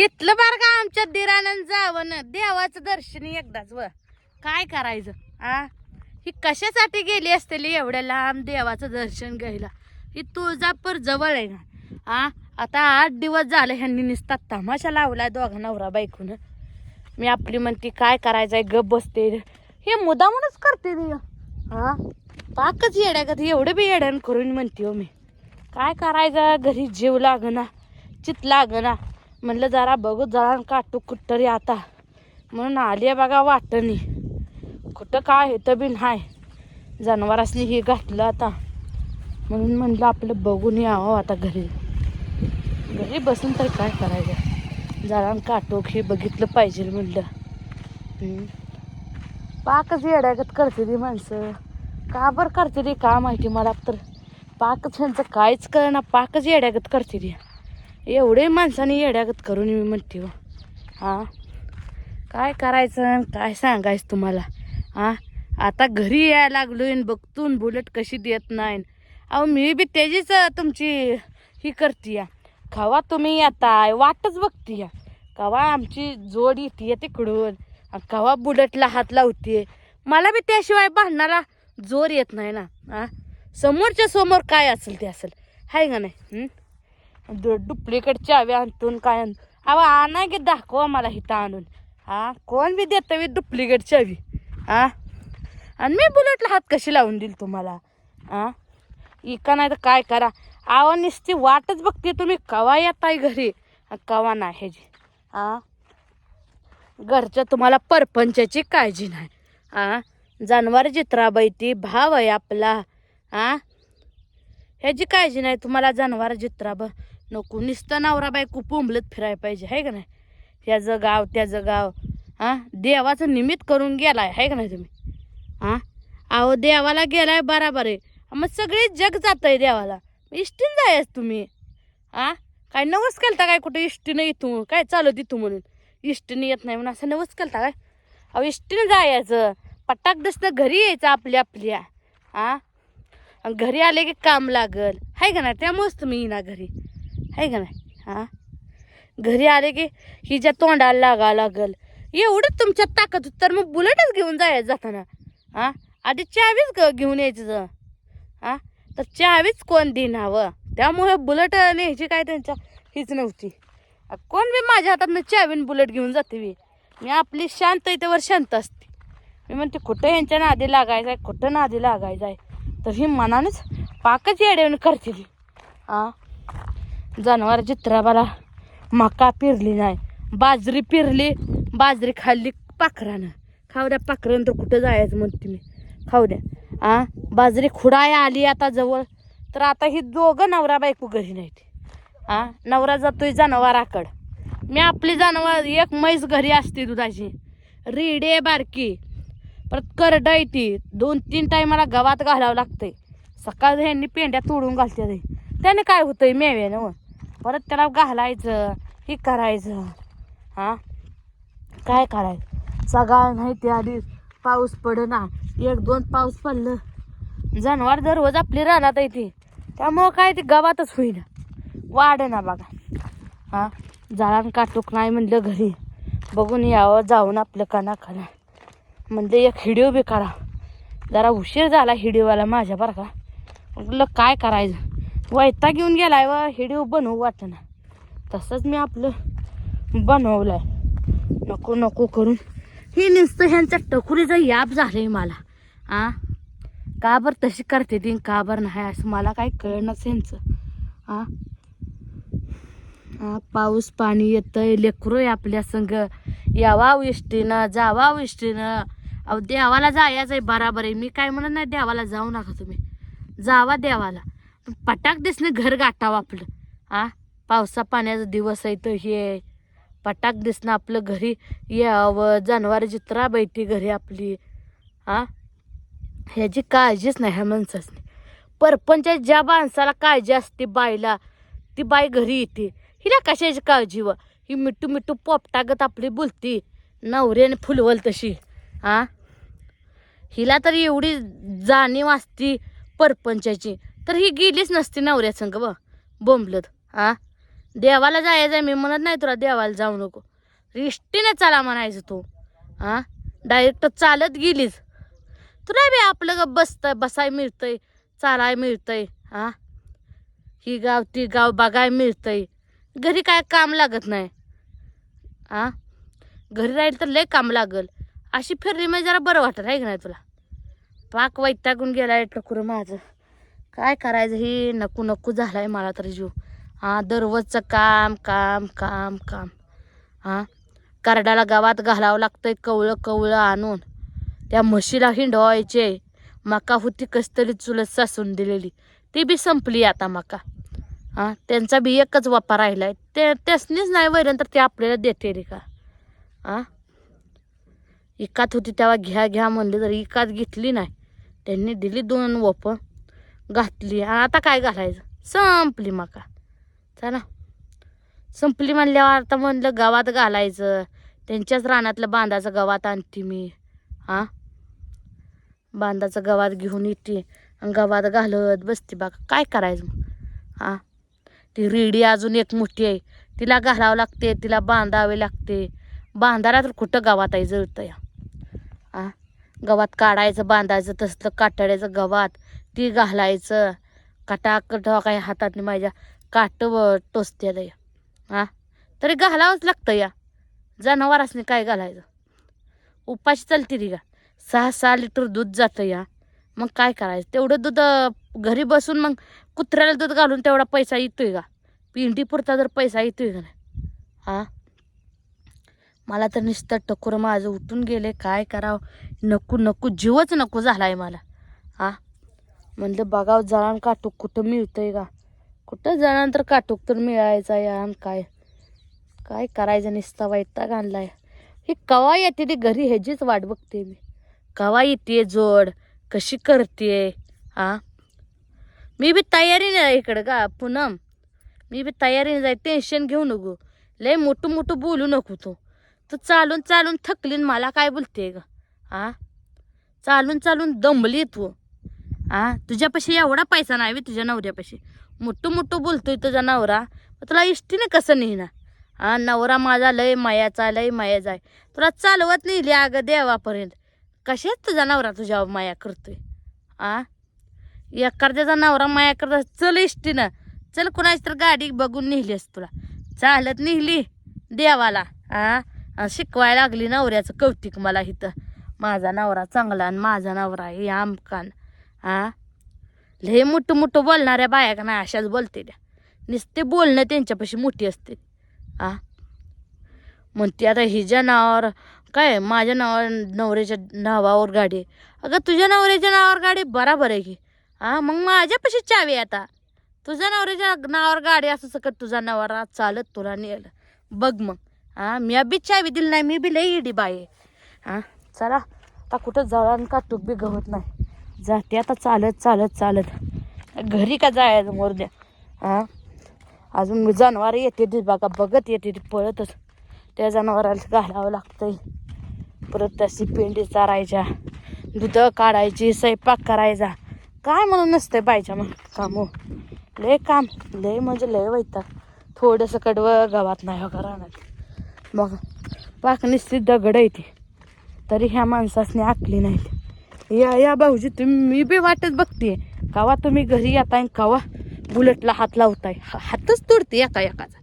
तिथलं बार का आमच्या दिरानं जावं ना देवाचं दर्शन एकदाच व. काय करायचं? आ? ही कशासाठी गेली असतेली एवढ्या लांब देवाचं दर्शन घ्यायला? ही तुळजापूर जवळ आहे ना? आ? आता आठ दिवस झाले ह्यांनी निसतात तमाशा लावलाय दोघा नवरा बायकून. मी आपली म्हणते काय करायचंय? गप बसते. हे मुदामूनच करते ती. हा पाकच येड्या का एवढं बी येड्यान करून म्हणते हो मी. काय करायचं? घरी जीव लागना चित लागना. म्हणलं जरा बघू जरा काटू कुठतरी आता. म्हणून आली आहे बघा वाटणी. कुठं काय येतं बी नाही. जनावरांनी हे घातलं आता. म्हणून म्हणलं आपलं बघून यावं आता घरी. घरी बसून तर काय करायचं? जरा काटोक हे बघितलं पाहिजे म्हणलं. पाकच येड्यागत करते ती माणसं. का बरं करते ती? का माहिती? मला तर पाकच ह्यांचं काहीच कळना. पाकच येड्यागत करते ती. एवढे माणसाने येड्यागत करून मी म्हणते हो. हां? काय करायचं काय सांगायचं तुम्हाला? हां? आता घरी यायला लागलोय बघतून बुलेट कशी देत नाही अहो मी बी त्याचीच तुमची ही करते या. कवा तुम्ही आता वाटच बघते या. कवा आमची जोड येते तिकडून. कवा बुलेटला हात लावते. मला बी त्याशिवाय भांडणारा जोर येत नाही ना. हा? समोरच्या समोर काय असेल ते असेल. हाय का नाही? डुप्लिकेट चावी आणतून काय आण अहो आणा की दाखवा मला हिथं आणून. हा कोण बी देतं बी डुप्लिकेट चावी? हा? आणि मी बुलेटला हात कशी लावून देईल तुम्हाला? हा? इका नाही तर काय करा? आवा नुसती वाटच बघते तुम्ही कवा येताय घरी? कवा नाही ह्याची. हा? घरच्या तुम्हाला परपंचाची काळजी नाही. हा? जानवर जित्राबाई ती भाव आहे आपला. हा? ह्याची काळजी नाही तुम्हाला जानवर जित्राब नको नुसतं नवरा बायको पोंबलत फिरायला पाहिजे आहे का नाही? त्याचं गाव त्याचं गाव हां? देवाचं निमित्त करून गेलाय आहे का नाही तुम्ही? हां? अहो देवाला गेलाय बराबर. आहे मग सगळे जग जात आहे देवाला. इष्टीन जायच तुम्ही. हां? काय नवस केलता काय कुठे? इष्टीनं इथून. काय चालू तिथून म्हणून? इष्टीने येत नाही म्हणून असं नवस केलता काय? अहो इष्टीनं जायचं. पटाक दसनं घरी यायचं आपल्या आपल्या. हां? आणि घरी आले की काम लागल. आहे का नाही? त्यामुळेच तुम्ही येणार घरी. आहे का नाही? हा? घरी आले की हिच्या तोंडाला लागा लागल. एवढं तुमच्यात ताकद होती तर मग बुलेटच घेऊन जायचं जाताना. हा? आधी चावीच ग- घेऊन यायचं हां हा? तर चावीच कोण देणार त्यामुळे बुलेट न्यायची काय त्यांच्या हीच नव्हती. कोण बी माझ्या हातात चावीन बुलेट घेऊन जाते मी मी आपली शांत त्यावर शांत असते. मी म्हणते कुठं यांच्या नादी लागायचं आहे कुठं नादी लागायचं आहे तर ही मनानेच पाकच येड्याने करते ती. हा? जनावर चित्राबाला मका पिरली नाही. बाजरी पिरली बाजरी खाल्ली पाखरानं. खाऊ द्या पाखरानं तर कुठं जायचं म्हणते मी. खाऊ द्या. आ? बाजरी खुडाय आली आता जवळ. तर आता ही दोघं नवरा बायको घरी नाहीत. आ? नवरा जातोय जनावराकड. मी आपली जनावर एक म्हैस घरी असते दुधाची. रिडे बारकी. परत करड आहे ती. दोन तीन टायमाला गवात घालावं लागतंय. सकाळ ह्यांनी पेंड्या तोडून घालते ते त्याने काय होतंय मेव्यानं? परत त्याला घालायचं हे करायचं. हा? काय करायचं? सगळं नाही ते आधी पाऊस पडना. एक दोन पाऊस पडलं. जनावर दररोज आपली राहणार येते. त्यामुळं काय ते गवातच होईना. वाढ ना बघा. हा? जाळान काटूक नाही म्हणलं घरी. बघून यावं जाऊन आपलं कणा खाना म्हणलं एक हिडिओ बी करा. जरा उशीर झाला हिडिओवाला माझ्या बरं का. म्हटलं काय करायचं? वैता घेऊन गेलाय व हिडिओ बनवू वाटेना तसंच मी आपलं बनवलंय. नको नको करून. हे नुसतं ह्यांच्या टकुरीचा याप झालंय मला. आ? का बरं तशी करते ती का बरं नाही असं मला काही कळणंच ह्यांचं. आ? आ, पाऊस पाणी येतंय आहे आपल्या संग. यावा इष्टीनं जावा इष्टीनं अहो देवाला जायचं आहे बराबर आहे. मी काय म्हणत नाही देवाला जाऊ नका तुम्ही. जावा देवाला. पटाक दिसणे घर गाठावं आपलं. आ? पावसा पाण्याचा दिवस आहे तर हे. पटाक दिसणं आपलं घरी यावं. जनावर जित्रा बैठी घरी आपली. आ? ह्याची काळजीच नाही ह्या माणसाची. परपंचात ज्या माणसाला काळजी असते बाईला ती बाई घरी येते. हिला कशाची काळजी व? ही मिठू मिठू पोपटागत आपली बोलती. नवऱ्याने फुलवल तशी. आ? हिला तर एवढी जाणीव असती परपंचाची. तर ही गेलीच नसती नवऱ्या संग ब. बोंबलत हा देवाला जायचं मी म्हणत नाही तुला देवाला जाऊ नको. इष्टीने चला म्हणायचं तू हा डायरेक्ट चालत गेलीच. तुला बी आपलं ग बसतंय बसाय मिळतंय चालाय मिळतंय हा ही गाव ती गाव बघाय मिळतंय. घरी काय काम लागत नाही हा घरी राहील तर लय काम लागल. अशी फिरली म्हणजे जरा बरं वाटत आहे की नाही तुला? पाक वैतागून गेलाय टकुरं माझं. काय करायचं? हे नको नको झालाय मला तर जीव. हां दररोजचं काम काम काम काम. हां? करडाला गावात घालावं लागतंय कवळं कवळं आणून. त्या म्हशीला हिंडवायचे. मका होती कसतरी चुलत सासून दिलेली. ती बी संपली आता मका. हां? त्यांचा बी एकच वापा आहे ते त्यासनीच नाही वैरण तर ते आपल्याला देते रे का? हां? इकात होती तेव्हा घ्या घ्या म्हणली तर इकात घेतली नाही. त्यांनी दिली दोन वप. घातली. आणि आता काय घालायचं? संपली मका. चला. संपली म्हणल्यावर आता म्हणलं गावात घालायचं. त्यांच्याच रानातलं बांधाचं गावात आणते मी. हां? बांधाचं गावात घेऊन येते गवात गावात घालत बसते बाका. काय करायचं मग? हां? ती रेडी अजून एक मोठी आहे. तिला घालावं लागते तिला बांधावे लागते. बांधायला तर कुठं गावात आहे जळतं या आ गवात काढायचं बांधायचं तसलं काटाड्याचं गवात. ती घालायचं. कटाक काय हातातनी माझ्या. काट टोचते या हा? तरी घालावंच लागतं या. जनावरासनी काय घालायचं? उपाशी चालते ती का सहा सहा लिटर दूध जातं या. मग काय करायचं? तेवढं दूध घरी बसून मग कुत्र्याला दूध घालून तेवढा पैसा येतोय का पिंडी पुरता जर पैसा येतोय का नाही हा? मला तर नुसतं टकोर माझं उठून गेले. काय करावं? नको नको जीवच नको झाला आहे मला. हा? म्हणलं बघावं जळण काटूक कुठं मिळतंय का? कुठं जळण तर काटूक तर मिळायचा या काय? काय करायचं नुसता वैताग आणलाय. ही कवा येते ती घरी? ह्याचीच वाट बघते मी. कवा येते जोड? कशी करते हा? मी बी तयारीने आहे इकडं का पूनम? मी बी तयारीने जाय टेन्शन घेऊ नको. लय मोठं मोठं बोलू नको तू. तू चालून चालून थकलीन मला काय बोलते ग? हा? चालून चालून दमली तू. हा तुझ्यापाशी एवढा पैसा नाही बी तुझ्या नवऱ्यापाशी. मोठं मोठं बोलतोय तुझा नवरा मग तुला इष्टीने कसं नेहना हा नवरा माझा लय मायाचा लय माया जाय. तुला चालवत नेली अगं देवापर्यंत. कशाच तुझा नवरा तुझ्या माया करतोय? आ? एखाद्याचा नवरा माया करत चल इष्टीनं. चल कुणाची तर गाडी बघून नेलीस तुला. चालत नेली देवाला. आ शिकवायला लागली नवऱ्याचं कौतिक मला इथं. माझा नवरा चांगला आणि माझा नवरा हे आमकान. हा? लय मोठं मोठं बोलणाऱ्या बाया का नाही अशाच बोलते त्या. नुसते बोलणं त्यांच्यापाशी मोठी असते. आ म्हणते आता हिच्या नावावर काय माझ्या नावावर नवऱ्याच्या नावावर गाडी आहे. अगं तुझ्या नवऱ्याच्या नावावर गाडी बराबर आहे की. हा? मग माझ्यापाशी चावी आहे आता. तुझ्या नवऱ्याच्या नावावर गाडी असं सकट तुझा नवरा चालत तुला नेलं. बघ मग. हा? मी बी चावी दिली नाही मी बी लई इडी बाई आहे. हा? चला आता कुठं जळण का टूक बी गवत नाही. जाते आता चालत चालत चालत. घरी का जायचं मोरद्या हां? अजून जनावर येते ती बघा बघत येते ती पळतच. त्या जनावराला घालावं लागतंय. परत तशी पेंडी चारायच्या दूध काढायची स्वयंपाक करायचा. काय म्हणून नसतंय बायच्या मग कामं हो? लय काम लय म्हणजे लय वैताग. थोडंसं कडवं गावात नाही हो राहणार मग पाक निश्चित दगड येते तरी ह्या माणसासने आखली नाहीत. या या भाऊजी तुम्ही मी बी वाटत बघते कवा तुम्ही घरी येताय कवा बुलेटला हात लावताय. हा- हातच तोडते एका एकाचा.